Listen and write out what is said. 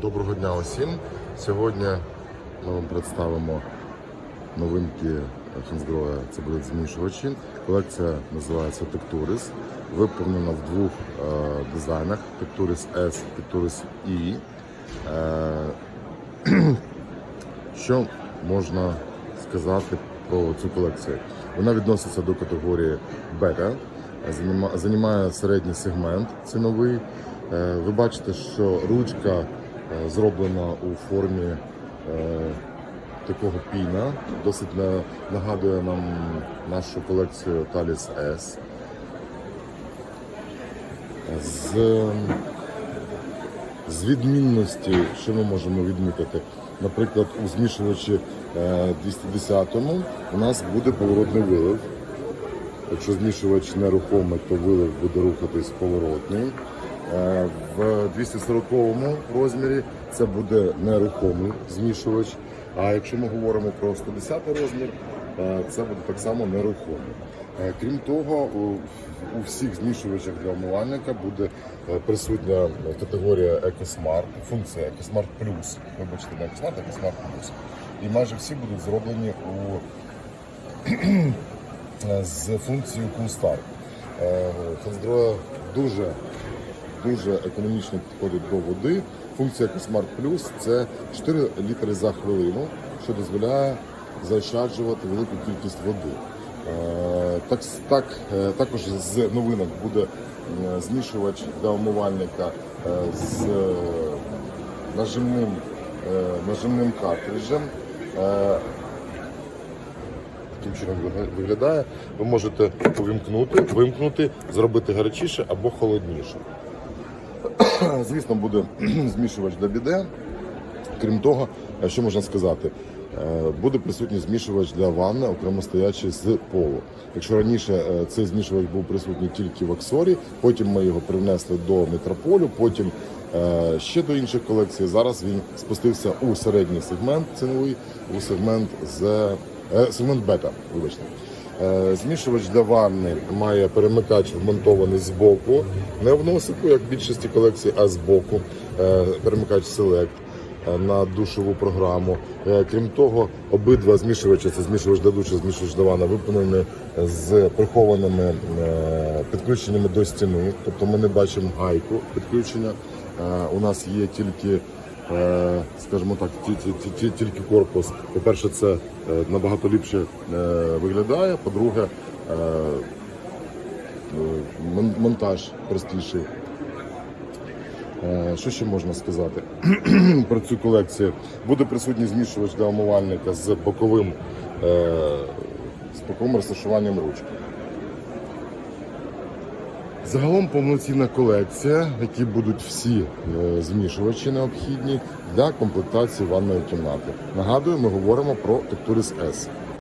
Доброго дня усім. Сьогодні ми вам представимо новинки Хінздроя. Це будуть змішувачі. Колекція називається Tecturis. Виповнена в двох е, дизайнах: Tecturis S, Tecturis E. Е, що можна сказати про цю колекцію? Вона відноситься до категорії бета, займає середній сегмент ціновий. Е, Ви бачите, що ручка зроблена у формі е, такого піна. Досить нагадує нам нашу колекцію Talis S. З з відмінності, що ми можемо відмітити? Наприклад, у змішувачі е, 210-му у нас буде поворотний вилив. Якщо змішувач нерухомий, то вилив буде рухатись поворотний. Е, В 240-му розмірі це буде нерухомий змішувач. А якщо ми говоримо про 110 розмір, е, це буде так само нерухомий. Е, Крім того, у, всіх змішувачах для омивальника буде присутня категорія EcoSmart, функція EcoSmart Plus. Вибачте, не EcoSmart, EcoSmart Plus. І майже всі будуть зроблені у з функцією Cool Start. Дуже дуже економічно підходить до води. Функція Smart Plus це 4 літри за хвилину, що дозволяє заощаджувати велику кількість води. Е, Так, так, е, також з новинок буде е, змішувач для омивальника е, з нажимним, нажимним картриджем. Таким чином виглядає. Ви можете увімкнути, вимкнути, зробити гарячіше або холодніше. Звісно, буде змішувач для біде. Крім того, е, що можна сказати, Е, буде присутній змішувач для ванни, окремо стоячий з полу. Якщо раніше е, цей змішувач був присутній тільки в Аксорі, потім ми його привнесли до Метрополю, потім ще до інших колекцій. Зараз він спустився у середній сегмент ціновий, у сегмент з сегмент бета. Вибачте. Е, Змішувач для ванни має перемикач вмонтований з боку, не в носику, як в більшості колекцій, а з боку. Е, Перемикач Select е, на душову програму. Крім того, обидва змішувачі, це змішувач для душу, змішувач для ванни, виповнені з прихованими підключеннями до стіни. Тобто ми не бачимо гайку підключення. У нас є тільки скажімо так, ті- ті- ті- ті- тільки корпус. По-перше, це е, набагато ліпше е, виглядає. По-друге, е, е, мон- монтаж простіший. Е, Що ще можна сказати про цю колекцію? Буде присутній змішувач для омивальника з боковим, е, з боковим розташуванням ручки. Загалом повноцінна колекція, які будуть всі е, змішувачі необхідні для комплектації ванної кімнати. Нагадую, ми говоримо про Tecturis S.